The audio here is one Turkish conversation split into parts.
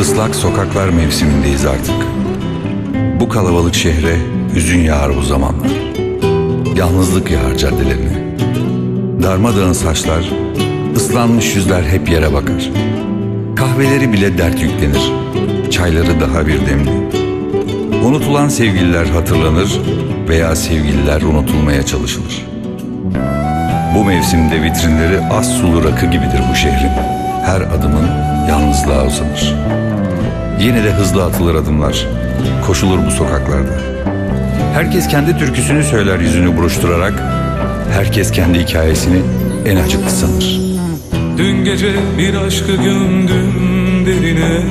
Islak sokaklar mevsimindeyiz artık. Bu kalabalık şehre hüzün yağar bu zamanlar. Yalnızlık yağar caddelerine. Darmadağın saçlar, ıslanmış yüzler hep yere bakar. Kahveleri bile dert yüklenir. Çayları daha bir demli. Unutulan sevgililer hatırlanır veya sevgililer unutulmaya çalışılır. Bu mevsimde vitrinleri az sulu rakı gibidir bu şehrin. Her adımın yalnızlığa uzanır. Yine de hızlı atılır adımlar. Koşulur bu sokaklarda. Herkes kendi türküsünü söyler yüzünü buruşturarak. Herkes kendi hikayesini en acıklı sanır. Dün gece bir aşkı gömdüm derine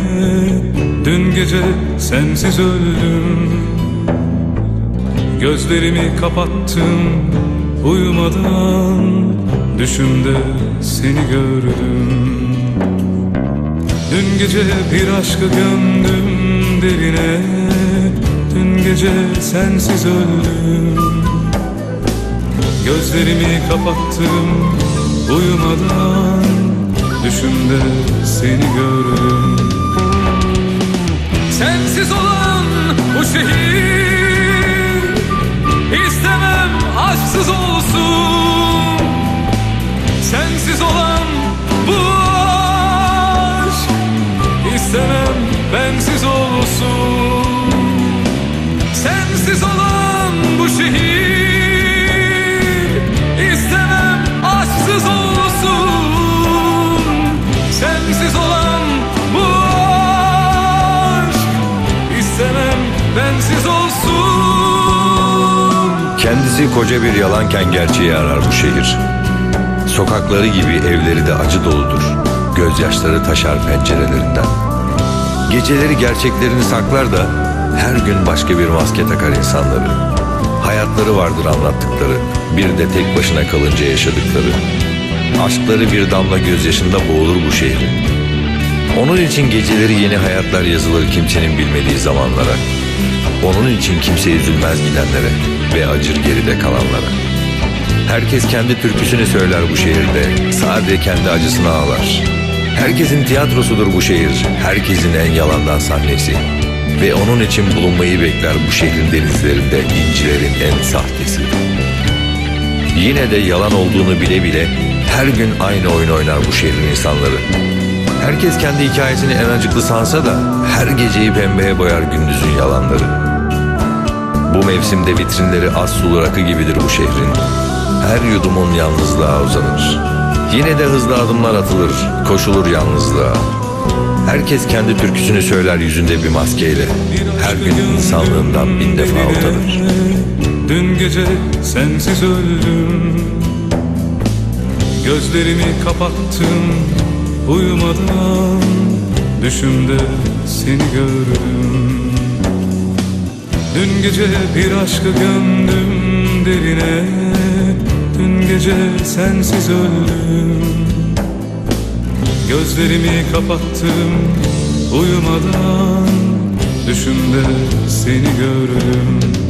Dün gece sensiz öldüm Gözlerimi kapattım uyumadan Düşümde seni gördüm gece bir aşkı gömdüm derine. Dün gece sensiz öldüm. Gözlerimi kapattım uyumadan. Düşümde seni gördüm Kendisi koca bir yalanken gerçeği arar bu şehir. Sokakları gibi evleri de acı doludur. Gözyaşları taşar pencerelerinden. Geceleri gerçeklerini saklar da her gün başka bir maske takar insanları. Hayatları vardır anlattıkları, bir de tek başına kalınca yaşadıkları. Aşkları bir damla gözyaşında boğulur bu şehrin. Onun için geceleri yeni hayatlar yazılır kimsenin bilmediği zamanlara. Onun için kimse üzülmez gidenlere ve acır geride kalanlara. Herkes kendi türküsünü söyler bu şehirde, sadece kendi acısını ağlar. Herkesin tiyatrosudur bu şehir, herkesin en yalandan sahnesi. Ve onun için bulunmayı bekler bu şehrin denizlerinde incilerin en sahtesi. Yine de yalan olduğunu bile bile her gün aynı oyun oynar bu şehrin insanları. Herkes kendi hikayesini en acıklı sansa da her geceyi pembeye boyar gündüzün yalanları. Bu mevsimde vitrinleri az sulu rakı gibidir bu şehrin. Her yudumun yalnızlığa uzanır. Yine de hızlı adımlar atılır, koşulur yalnızlığa. Herkes kendi türküsünü söyler yüzünde bir maskeyle. Her gün insanlığından bin defa utanır. Dün gece sensiz öldüm Gözlerimi kapattım uyumadan Düşümde seni gördüm. Dün gece bir aşkı gömdüm derine. Dün gece sensiz öldüm. Gözlerimi kapattım. Uyumadan Düşümde seni gördüm